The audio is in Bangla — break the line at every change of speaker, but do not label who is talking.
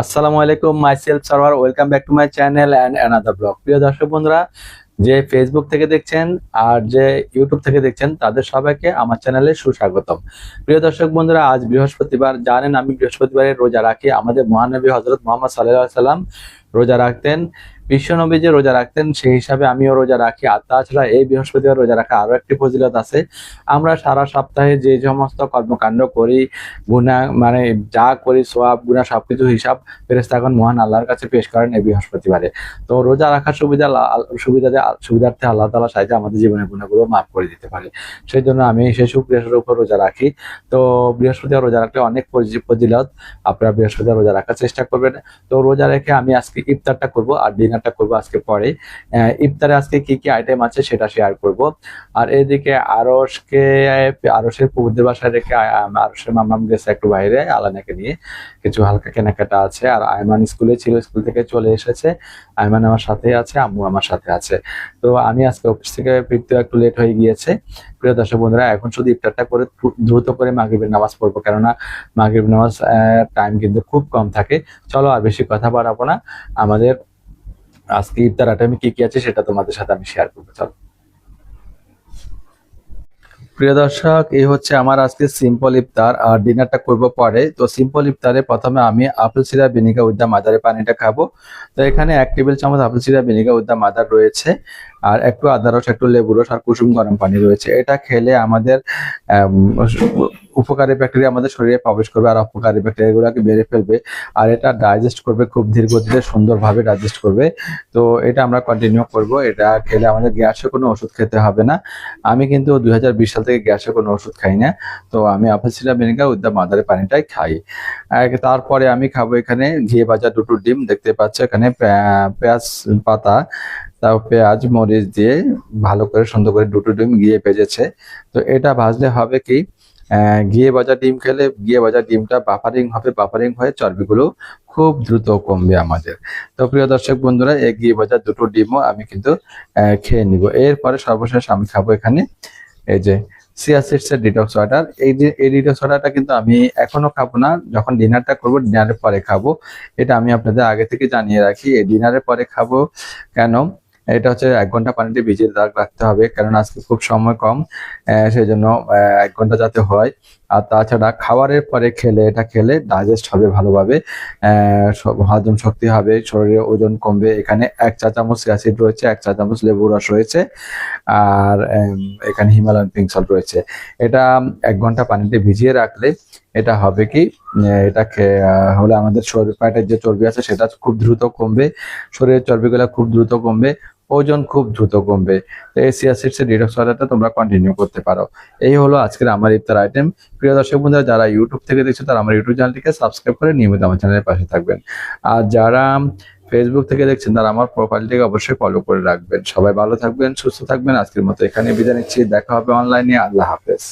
আসসালামু আলাইকুম my self Sarwar welcome back to my channel and another blog প্রিয় দর্শক বন্ধুরা, যে ফেসবুক থেকে দেখছেন আর যে ইউটিউব থেকে দেখছেন, তাদের সবাইকে আমার চ্যানেলে সুস্বাগতম। প্রিয় দর্শক বন্ধুরা, আজ বৃহস্পতিবার, জানেন আমি বৃহস্পতিবারের রোজা রাখি, আমাদের মহানবী হজরত মোহাম্মদ সাল্লাহ সাল্লাম রোজা রাখতেন। বিশ্বনবী যে রোজা রাখতেন, সেই হিসাবে আমিও রোজা রাখি। আর তাছাড়া এই বৃহস্পতিবার রোজা রাখা আরও একটি ফজিলত আছে। আমরা সারা সপ্তাহে যে সমস্ত কর্মকাণ্ড করি গুণা মানে যা করি সোয়াব গুণা সবকিছু হিসাব ফেরেস্তাগণ মহান আল্লাহর কাছে পেশ করেন এই বৃহস্পতিবারে। তো রোজা রাখার সুবিধা সুবিধা সুবিধার্থে আল্লাহ তালা সাহায্যে আমাদের জীবনের গুণাগুলো মাফ করে দিতে পারে। সেই জন্য আমি সেই সুক্রিয়ার উপর রোজা রাখি। তো বৃহস্পতিবার রোজা রাখলে অনেক ফজিলত। আপনারা বৃহস্পতিবার রোজা রাখার চেষ্টা করবেন। তো রোজা রেখে আমি আজকে ইফতারটা করব আর ডিনারটা করব আজকে পরে। ইফতারে আজকে কি কি আইটেম আছে সেটা শেয়ার করব। আর এদিকে আরসকে আরসের পুকুরদের বাসায় রেখে আরসের মামাম গেছে একটু বাইরে, আলানাকে নিয়ে। কিছু হালকা কেনাকাটা আছে। আর আয়মান স্কুলে ছিল, স্কুল থেকে চলে এসেছে। আয়মান আমার সাথে আছে, আম্মু আমার সাথে আছে। তো আমি আজকে অফিস থেকে ফিরতে একটু লেট হয়ে গিয়েছে। প্রিয় দর্শক বন্ধুরা, এখন শুধু ইফতারটা করে দ্রু- দ্রুত করে মাগরিবের নামাজ পড়ব। কেননা মাগরিব নামাজ টাইম কিন্তু খুব কম থাকে। চলো আর বেশি কথা বাড়াবো না। আমাদের আজকে ইফতার কি কি আছে সেটা তোমাদের সাথে আমি শেয়ার করব। চলো। প্রিয় দর্শক, এই হচ্ছে আমার আজকে সিম্পল ইফতার। আর ডিনারটা করব পরে। তো সিম্পল ইফতারে প্রথমে আমি apple, Sira, vinegar with the মাদারে পানিটা খাব। তো এখানে এক টেবিল চামচ apple, Sira, vinegar with the mother রয়েছে। আর একটু আদা রস একটু লেবু রস আর কুসুম গরম পানি রয়েছে। এটা খেলে আমাদের উপকারী ব্যাকটেরিয়া আমাদের শরীরে প্রবেশ করবে আর অপকারী ব্যাকটেরিয়াগুলোকে বেড়ে ফেলবে। আর এটা ডাইজেস্ট করবে খুব ধীর গতিতে, সুন্দরভাবে ডাইজেস্ট করবে। তো এটা আমরা কন্টিনিউ করব। এটা খেলে আমাদের গ্যাসে কোনো ওষুধ খেতে হবে না। আমি কিন্তু দুই হাজার বিশ সাল থেকে গ্যাসে কোনো ওষুধ খাই না। তো আমি সিরা ভিনেগার উইথ দ্য মাদারের পানিটাই খাই। তারপরে আমি খাব এখানে ঘিয়ে ভাজা দুটো ডিম, দেখতে পাচ্ছ এখানে পেঁয়াজ পাতা। তাও পেঁয়াজ, মরিচ দিয়ে ভালো করে সুন্দর করে দুটো ডিম গিয়ে ভেজেছে। তো এটা ভাজলে হবে কি ঘিয়ে ভাজা ডিম খেলে ঘিয়ে ভাজা ডিমটা বাফারিং হবে বাফারিং হয়ে চর্বিগুলো খুব দ্রুত কমবে আমাদের। তো প্রিয় দর্শক বন্ধুরা, এই ঘিয়ে ভাজা দুটো ডিমও আমি কিন্তু খেয়ে নিব। এরপরে সর্বশেষ আমি খাব এখানে এই যে সিয়া সিডস ডিটক্স ওয়াটার এই যে, এই ডিটক্স ওয়াটারটা কিন্তু আমি এখনও খাব না। যখন ডিনারটা করব, ডিনারের পরে খাব। এটা আমি আপনাদের আগে থেকে জানিয়ে রাখি, এই ডিনারের পরে খাব। কেন? এটা হচ্ছে এক ঘণ্টা পানিতে ভিজিয়ে দাগ রাখতে হবে, কারণ আজকে খুব সময় কম সেই জন্য এক ঘণ্টা যাতে হয়। আর তাছাড়া খাবারের পরে খেলে, এটা খেলে ডাইজেস্ট হবে ভালোভাবে হজম শক্তি হবে শরীরে ওজন কমবে। এখানে এক চা চামচ অ্যাসিড রয়েছে, এক চা চামচ লেবু রস রয়েছে, আর এখানে হিমালয়ান পিঙ্ক সল্ট রয়েছে। এটা এক ঘণ্টা পানিতে ভিজিয়ে রাখলে এটা হবে কি এটা হলে আমাদের শরীর পেটের যে চর্বি আছে সেটা খুব দ্রুত কমবে, শরীরের চর্বিগুলো খুব দ্রুত কমবে ওজন খুব দ্রুত কমবে। তো এই সিয়াসিডস এর ডিটক্স ওয়াটারটা তোমরা কন্টিনিউ করতে পারো। এই হলো আজকের আমার ইফতার আইটেম প্রিয় দর্শক বন্ধুরা, যারা ইউটিউব থেকে দেখছ, তারা আমার ইউটিউব চ্যানেলটিকে সাবস্ক্রাইব করে নিয়মিত আমার চ্যানেলের পাশে থাকবেন। আর যারা ফেসবুক থেকে দেখছেন, তারা আমার প্রোফাইলটিকে অবশ্যই ফলো করে রাখবেন। সবাই ভালো থাকবেন, সুস্থ থাকবেন। আজকের মতো এখানে বিদায় নিচ্ছি। দেখা হবে অনলাইনে আল্লাহ হাফেজ।